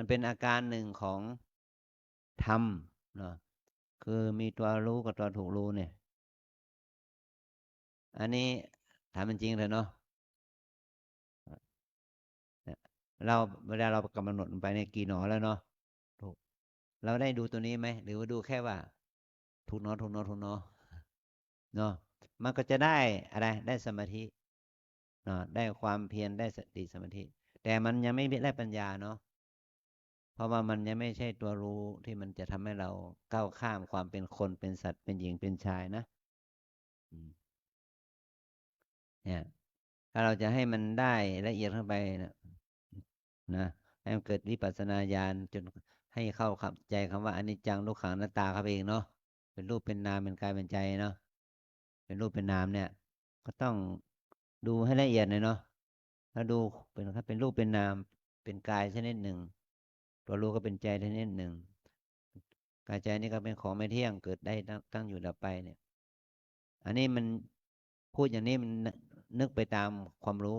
มันเป็นอาการหนึ่งของธรรมเนาะคือมีตัวรู้กับตัวถูกรู้เนี่ย อันนี้ถามเป็นจริงเลยเนาะเราเวลาเรากำหนดไปในกี่หนอแล้วเนาะถูกเราได้ดูตัวนี้ไหมหรือว่าดูแค่ว่า ถูกหนอถูกหนอถูกหนอเนาะมันก็จะได้อะไรได้สมาธิเนาะได้ความเพียรได้สติสมาธิ แต่มันยังไม่ได้ปัญญาเนาะ เพราะว่ามันยังไม่ใช่ตัวรู้ที่มันจะทำให้เราก้าวข้ามความเป็นคนเป็นสัตว์เป็นหญิงเป็นชายนะอืมเนี่ยถ้าเราจะให้มันได้ละเอียดเข้าไปนะนะให้มันเกิดวิปัสสนาญาณจนให้เข้าขับใจคำว่าอนิจจังทุกขังหน้าตาเข้าไปเองเนาะเป็นรูปเป็นนามเป็นกายเป็นใจเนาะเป็นรูปเป็นนามเนี่ย ก็ต้องดูให้ละเอียดหน่อยเนาะถ้าดูเป็นถ้าเป็นรูปเป็นนามเป็นกายชนิดหนึ่ง ตัวรู้ก็เป็นใจชนิดหนึ่งกายใจนี่ก็เป็นของไม่เที่ยงเกิดได้ตั้งอยู่ดับไปเนี่ย อันนี้มันพูดอย่างนี้มันนึกไปตามความรู้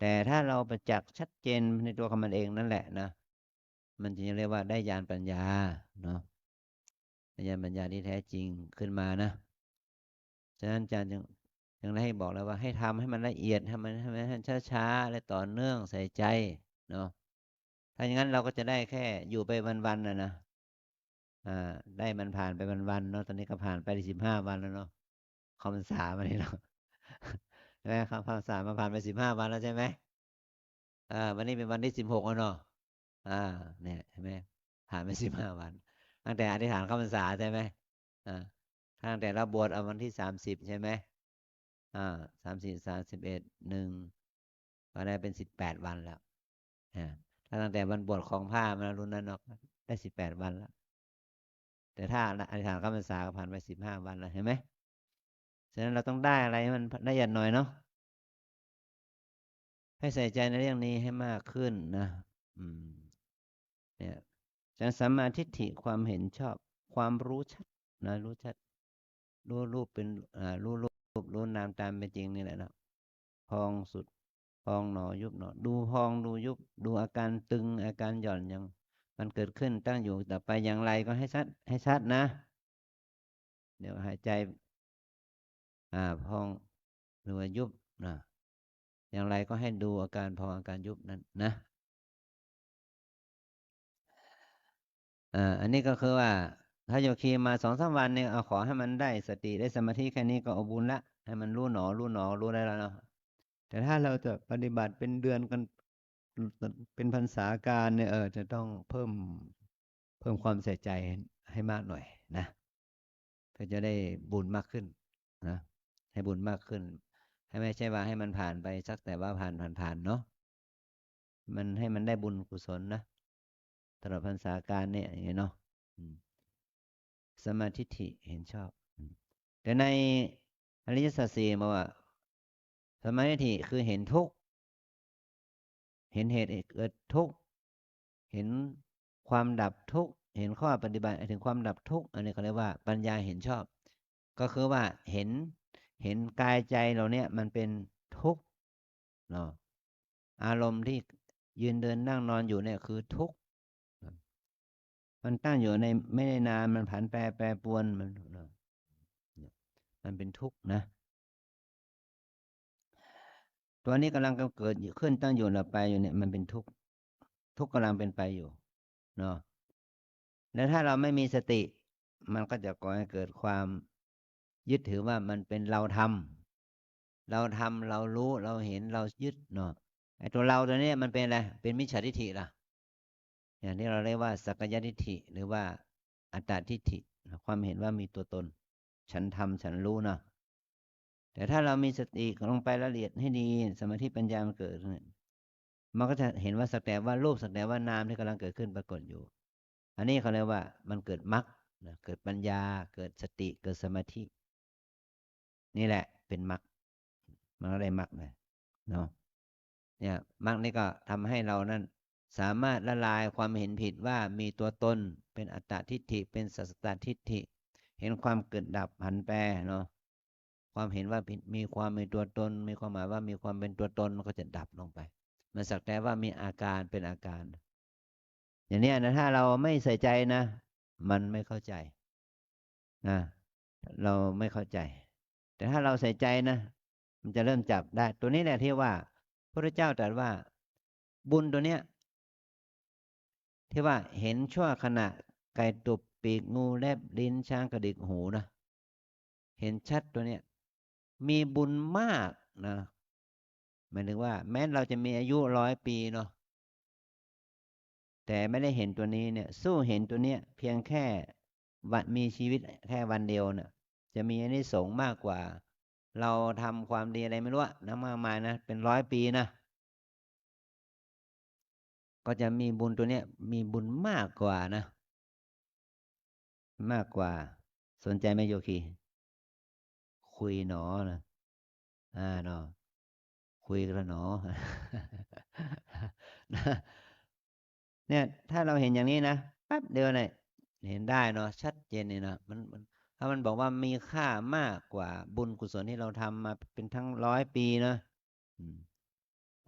แต่ถ้าเราประจักษ์ชัดเจนในตัวของมันเองนั่นแหละนะมันจึงจะเรียกว่าได้ญาณปัญญาเนาะญาณปัญญาที่แท้จริงขึ้นมานะฉะนั้นอาจารย์จึงจึงได้ให้บอกแล้วว่าให้ทำให้มันละเอียดให้มันให้มันช้าๆและต่อเนื่องใส่ใจเนาะ ถ้าอย่างนั้นเราก็จะได้แค่อยู่ไปวันๆนะนะอ่า ได้มันผ่านไปวันๆเนาะตอนนี้ก็ผ่านไปสิบห้าวันแล้วเนาะคำพรรษามานี่เนาะใช่ไหมครับพรรษามาผ่านไปสิบห้าวันแล้วใช่ไหมอ่า วันนี้เป็นวันที่สิบหกแล้วเนาะอ่า เนี่ยใช่ไหมผ่านไปสิบห้าวัน ตั้งแต่อธิษฐานเข้าพรรษาใช่ไหมอ่าตั้งแต่เราบวชเอาวันที่สามสิบใช่ไหมอ่าสามสิบสามสิบเอ็ดหนึ่งก็ได้เป็นสิบแปดวันแล้วอ่า ตั้งแต่วันบวชของผ้ามารุ่นนั้นเนาะได้สิบแปดวันแล้ว แต่ถ้าอธิษฐานเข้าพรรษาก็ผ่านไปสิบห้าวันแล้วเห็นไหมฉะนั้นเราต้องได้อะไรให้มันละเอียดหน่อยเนาะให้ใส่ใจในเรื่องนี้ให้มากขึ้นนะ อืม เนี่ยฉะนั้นสัมมาทิฏฐิความเห็นชอบ ความรู้ชัดนะรู้ชัด รู้รูปเป็นอ่ารู้รูปรู้นามตามเป็นจริงนี่แหละนะพองสุด องหนอยุบหนอ ดูพองดูยุบ ดูอาการตึงอาการหย่อนยังมันเกิดขึ้นตั้งอยู่แต่ไปอย่างไรก็ให้ชัดให้ชัดนะ เดี๋ยวหายใจ อ่าพองหรือว่ายุบนะอย่างไรก็ให้ดูอาการพองอาการยุบนั้นนะอ่าอันนี้ก็คือว่า ถ้าโยคีมาสองสามวันเนี่ยเอาขอให้มันได้สติได้สมาธิแค่นี้ก็อบุญละ ให้มันรู้หนอรู้หนอรู้ได้แล้วเนาะ แต่ถ้าเราจะปฏิบัติเป็นเดือนกันเป็นพรรษาการเนี่ยเออจะต้องเพิ่มเพิ่มความใส่ใจให้มากหน่อยนะเพื่อจะได้บุญมากขึ้นนะให้บุญมากขึ้น ให้ไม่ใช่ว่าให้มันผ่านไปสักแต่ว่าผ่านผ่านผ่านเนาะมันให้มันได้บุญกุศลนะตลอดพรรษาการเนี่ยอย่างเงี้ยเนาะสมาธิิเห็นชอบ แต่ในอริยสัจสี่บอกว่า สมาธิคือเห็นทุกข์เห็นเหตุเกิดทุกข์เห็นความดับทุกข์เห็นข้อปฏิบัติถึงความดับทุกข์อันนี้เขาเรียกว่าปัญญาเห็นชอบ ก็คือว่าเห็นเห็นกายใจเราเนี่ยมันเป็นทุกข์เนาะอารมณ์ที่ยืนเดินนั่งนอนอยู่เนี่ยคือทุกข์มันตั้งอยู่ในไม่ได้นานมันผันแปรแปรปวนมันมันเป็นทุกข์นะ ตัวนี้กำลังเกิดขึ้นตั้งอยู่หลับไปอยู่เนี่ยมันเป็นทุกข์ทุกข์กำลังเป็นไปอยู่เนาะแล้วถ้าเราไม่มีสติ มันก็จะก่อให้เกิดความยึดถือว่ามันเป็นเราทำเราทำเรารู้เราเห็นเรายึดเนาะไอ้ตัวเราตัวนี้มันเป็นอะไรเป็นมิจฉาทิฏฐิล่ะ อย่างที่เราเรียกว่าสักยทิฏฐิหรือว่าอัตตาทิฏฐิความเห็นว่ามีตัวตน ฉันทำฉันรู้เนาะ แต่ถ้าเรามีสติลงไปละเอียดให้ดี สมาธิปัญญามันเกิด มันก็จะเห็นว่าสักแต่ว่ารูปสักแต่ว่านามที่กำลังเกิดขึ้นปรากฏอยู่ อันนี้เขาเรียกว่ามันเกิดมรรคเกิดปัญญา เกิดสติ เกิดสมาธิ นี่แหละ เป็นมรรค มันก็ได้มรรคเลยเนาะ เนี่ยมรรคนี่ก็ทำให้เรานั้นสามารถละลายความเห็นผิดว่ามีตัวตน เป็นอัตตาทิฏฐิ เป็นสัสตตทิฏฐิ เห็นความเกิดดับผันแปรเนาะ ความเห็นว่ามีความมีตัวตน มีความหมายว่ามีความเป็นตัวตนมันก็จะดับลงไป มันสักแต่ว่ามีอาการเป็นอาการ อย่างนี้นะถ้าเราไม่ใส่ใจนะ มันไม่เข้าใจนะเราไม่เข้าใจ แต่ถ้าเราใส่ใจนะ มันจะเริ่มจับได้ ตัวนี้แหละที่ว่าพระเจ้าตรัสว่า บุญตัวเนี้ยที่ว่าเห็นชั่วขณะไก่ตุบปีกงูแลบลิ้นช้างกระดิกหูนะเห็นชัดตัวเนี้ย มีบุญมากนะหมายถึงว่า แม้เราจะมีอายุร้อยปีเนาะแต่ไม่ได้เห็นตัวนี้เนี่ย สู้เห็นตัวเนี้ยเพียงแค่วันมีชีวิตแค่วันเดียวเนี่ยจะมีอันนี้สงมากกว่า เราทำความดีอะไรไม่รู้นะมากมายนะเป็นร้อยปีนะก็จะมีบุญตัวเนี้ยมีบุญมากกว่านะ มากกว่า สนใจไหมโยคี คุยหนอนะอ่าเนาะคุยกันหนอเนี่ยถ้าเราเห็นอย่างนี้นะแป๊บเดียวเนี่ยเห็นได้เนาะชัดเจนเลยนะมันมันถ้ามันบอกว่ามีค่ามากกว่าบุญกุศลที่เราทำมาเป็นทั้งร้อยปีนะ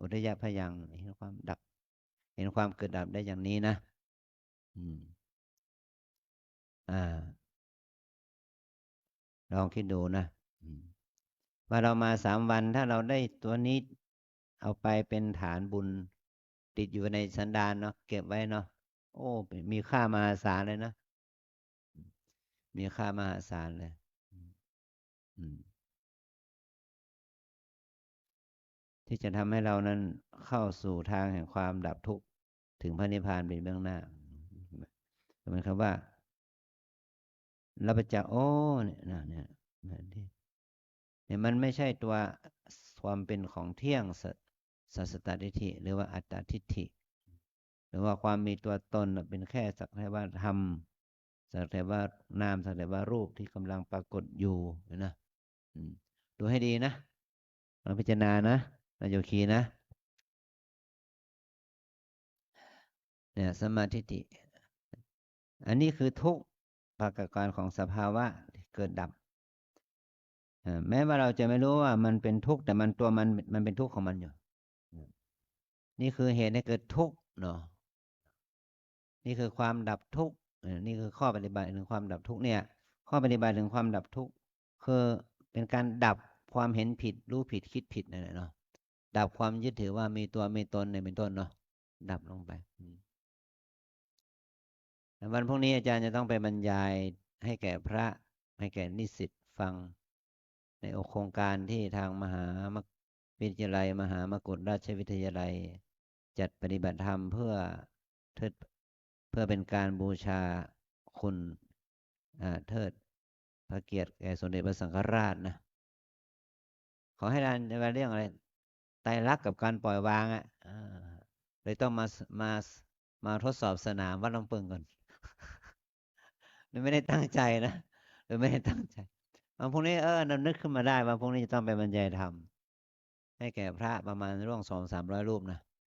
อุทยพยังเห็นความดับ เห็นความเกิดดับได้อย่างนี้นะอืม อ่า ลองคิดดูนะ ว่าเรามาสามวันถ้าเราได้ตัวนี้เอาไปเป็นฐานบุญ ติดอยู่ในสันดานเนาะเก็บไว้เนาะโอ้มีค่ามหาศาลเลยนะ มีค่ามหาศาลเลยที่จะทำให้เรานั้นเข้าสู่ทางแห่งความดับทุกข์ถึงพระนิพพานเป็นเบื้องหน้าเหมือนคำว่าเราไปจะโอ้เนี่ยนะเนี่ยที่ เนี่ยมันไม่ใช่ตัวความเป็นของเที่ยงสัสตตทิฏฐิหรือว่าอัตตทิฏฐิ หรือว่าความมีตัวตนเป็นแค่สักแต่ว่าธรรมสักแต่ว่านามสักแต่ว่ารูปที่กำลังปรากฏอยู่นะดูให้ดีนะลองพิจารณานะเราโยคีนะเนี่ยสมาธิิอันนี้คือทุกปรากฏการของสภาวะเกิดดับ แม้ว่าเราจะไม่รู้ว่ามันเป็นทุกข์แต่มันตัวมันมันเป็นทุกข์ของมันอยู่ นี่คือเหตุให้เกิดทุกข์เนาะนี่คือความดับทุกข์นี่คือข้อปฏิบัติถึงความดับทุกข์เนี่ย ข้อปฏิบัติถึงความดับทุกข์คือเป็นการดับความเห็นผิดรู้ผิดคิดผิดนั่นแหละเนาะดับความยึดถือว่ามีตัวมีตนในเป็นต้นเนาะดับลงไปวันพรุ่งนี้อาจารย์จะต้องไปบรรยายให้แก่พระให้แก่นิสิตฟัง ในโครงการที่ทางมหามวิทยาลัย มหามกุฏราชวิทยาลัย จัดปฏิบัติธรรมเพื่อเทิดเพื่อเป็นการบูชาคุณเทิดพระเกียรติแก่สมเด็จพระสังฆราชนะขอให้ดานในเรื่องอะไรไตรักกับการปล่อยวางอะ่ะเลยต้องมามามาทดสอบสนามวัดลำปิงก่อน ไม่ได้ตั้งใจนะหรือไม่ได้ตั้งใจ บางพวกนี้เออนึกขึ้นมาได้บางพวกนี้จะต้องไปบรรยายธรรมให้แก่พระประมาณร่วงสองสามร้อยรูปนะ